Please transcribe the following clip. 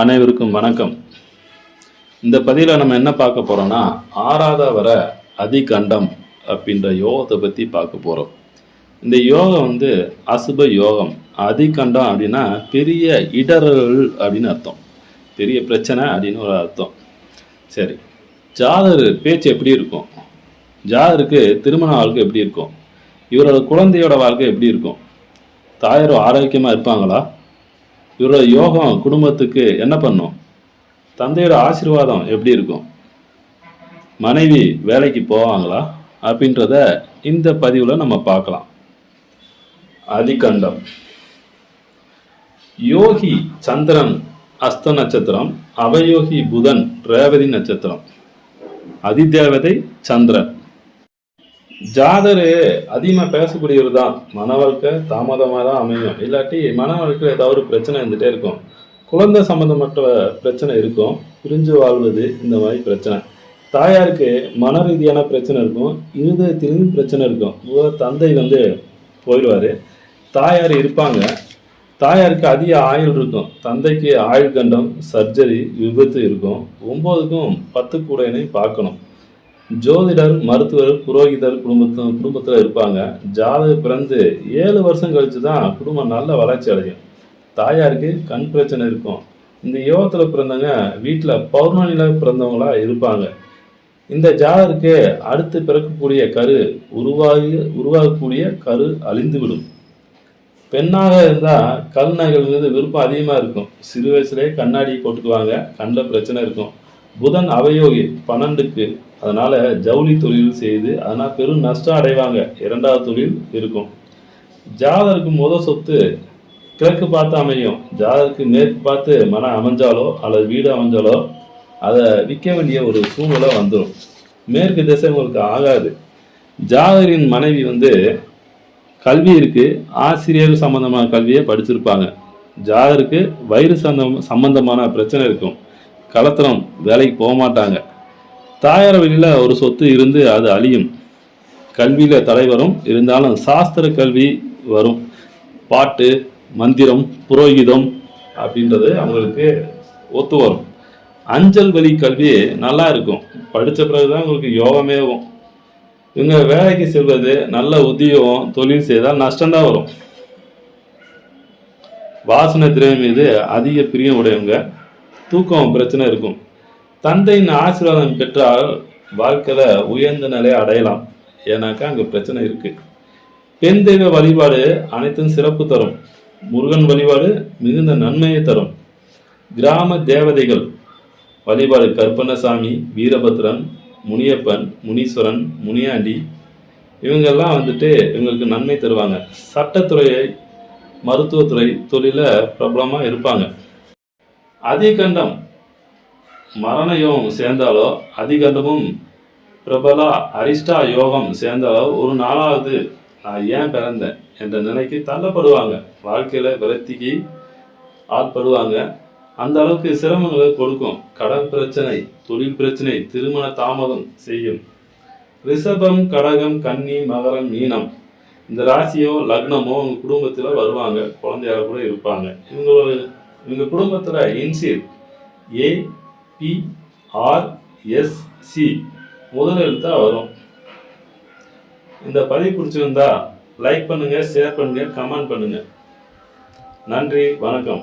அனைவருக்கும் வணக்கம். இந்த பதிவில் நம்ம என்ன பார்க்க போறோம்னா ஆறாத வர அதிகண்டம் அப்படின்ற யோகத்தை பற்றி பார்க்க போகிறோம் இந்த யோகம் வந்து அசுப யோகம். அதிகண்டம் அப்படின்னா பெரிய இடர்கள் அப்படின்னு அர்த்தம். பெரிய பிரச்சனை அப்படின்னு ஒரு அர்த்தம். சரி. ஜாதர் பேச்சு எப்படி இருக்கும்? ஜாதருக்கு திருமண வாழ்க்கை எப்படி இருக்கும்? இவரோட குழந்தையோட வாழ்க்கை எப்படி இருக்கும்? தாயார் ஆரோக்கியமாக இருப்பாங்களா? இவரோட யோகம் குடும்பத்துக்கு என்ன பண்ணும்? தந்தையோட ஆசீர்வாதம் எப்படி இருக்கும்? மனைவி வேலைக்கு போவாங்களா? அப்படின்றத இந்த பதிவில் நம்ம பார்க்கலாம். அதிகண்டம். யோகி சந்திரன் அஸ்த நட்சத்திரம் அவயோகி புதன் ரேவதி நட்சத்திரம். அதிதேவதை சந்திரன். ஜாதரு அதிகமாக பேசக்கூடியவர் தான் மன வாழ்க்கை தாமதமாக தான் அமையும். இல்லாட்டி மன வாழ்க்கையில் ஏதாவது ஒரு பிரச்சனை இருந்துகிட்டே இருக்கும். குழந்தை சம்மந்தப்பட்ட பிரச்சனை இருக்கும். பிரிஞ்சு வாழ்வது இந்த மாதிரி பிரச்சனை. தாயாருக்கு மன ரீதியான பிரச்சனை இருக்கும். இருதயத்திலும் பிரச்சனை இருக்கும். முதல்ல தந்தை வந்து போயிடுவார். தாயார் இருப்பாங்க. தாயாருக்கு அதிக ஆயுள் இருக்கும். தந்தைக்கு ஆயுள் கண்டம் சர்ஜரி விபத்து இருக்கும். ஒம்போதுக்கும் பத்து கூடையினையும் பார்க்கணும். ஜோதிடர் மருத்துவர் புரோகிதர் குடும்பத்து குடும்பத்தில் இருப்பாங்க. ஜாதக பிறந்து ஏழு வருஷம் கழிச்சு தான் குடும்பம் நல்ல வளர்ச்சி அடையும். தாயாருக்கு கண் பிரச்சனை இருக்கும். இந்த யோகத்தில் பிறந்தவங்க வீட்டில் பௌர்ணமியில் பிறந்தவங்களா இருப்பாங்க. இந்த ஜாதருக்கு அடுத்து பிறக்கக்கூடிய கரு உருவாகி உருவாகக்கூடிய கரு அழிந்துவிடும். பெண்ணாக இருந்தால் கல் நகைகள் மீது விருப்பம் அதிகமாக இருக்கும். சிறு வயசுலேயே கண்ணாடி போட்டுக்குவாங்க. கண்ணில் பிரச்சனை இருக்கும். புதன் அவயோகி பன்னெண்டுக்கு. அதனால ஜவுளி தொழில் செய்து அதனால் பெரும் நஷ்டம் அடைவாங்க. இரண்டாவது தொழில் இருக்கும். ஜாதருக்கு முத சொத்து கிழக்கு பார்த்து அமையும். ஜாதருக்கு மேற்கு பார்த்து மனம் அமைஞ்சாலோ அல்லது வீடு அமைஞ்சாலோ அதை விற்க வேண்டிய ஒரு சூழ்நிலை வந்துடும் மேற்கு திசை உங்களுக்கு ஆகாது. ஜாதகரின் மனைவி வந்து கல்வி இருக்கு. ஆசிரியர் சம்பந்தமான கல்வியை படிச்சிருப்பாங்க. ஜாதருக்கு வயிறு சம்பந்தம் சம்பந்தமான பிரச்சனை இருக்கும். கலத்திரம் வேலைக்கு போக மாட்டாங்க. தாயார் வழியில் ஒரு சொத்து இருந்து அது அழியும். கல்வியில் தலைவரும் இருந்தாலும் சாஸ்திர கல்வி வரும். பாட்டு மந்திரம் புரோகிதம் அப்படின்றது அவங்களுக்கு ஒத்து வரும். அஞ்சல் வழி கல்வி நல்லா இருக்கும். படித்த பிறகுதான் உங்களுக்கு யோகமேவும் இவங்க வேலைக்கு செல்வது நல்ல உத்தியோகம் தொழில் செய்தால் நஷ்டம்தான் வரும். வாசனை திரவியம் மீது அதிக பிரியம் உடையவங்க தூக்கம் பிரச்சனை இருக்கும். தந்தையின் ஆசீர்வாதம் பெற்றால் வாழ்க்கையில் உயர்ந்த நிலையை அடையலாம். ஏன்னாக்கா அங்கே பிரச்சனை இருக்குது பெண் தெய்வ வழிபாடு அனைத்தும் சிறப்பு தரும். முருகன் வழிபாடு மிகுந்த நன்மையை தரும். கிராம தேவதைகள் வழிபாடு கருப்பண்ணசாமி வீரபத்ரன் முனியப்பன் முனீஸ்வரன் முனியாண்டி இவங்கெல்லாம் வந்துட்டு இவங்களுக்கு நன்மை தருவாங்க. சட்டத்துறையை மருத்துவத்துறை தொழில பிரபலமாக இருப்பாங்க. அதிகண்டம் மரண யோகம் சேர்ந்தாலோ அதிகண்டமும் பிரபலா அரிஷ்டா யோகம் சேர்ந்தாலோ ஒரு நாளாவது நான் ஏன் பிறந்தேன் என்ற நிலைக்கு தள்ளப்படுவாங்க. வாழ்க்கையில் விரக்திக்கு ஆட்படுவாங்க. அந்த அளவுக்கு சிரமங்களை கொடுக்கும். கடன் பிரச்சனை தொழில் பிரச்சனை திருமண தாமதம் செய்யும். ரிஷபம் கடகம் கன்னி மகரம் மீனம். இந்த ராசியோ லக்னமோ உங்க குடும்பத்தில் வருவாங்க. குழந்தையாக கூட இருப்பாங்க. இவங்களோட இவங்க குடும்பத்தில் initial A B R S C முதல் எழுத்தாக வரும். இந்த பதிவு பிடிச்சிருந்தா லைக் பண்ணுங்கள் ஷேர் பண்ணுங்கள் கமெண்ட் பண்ணுங்கள் நன்றி வணக்கம்.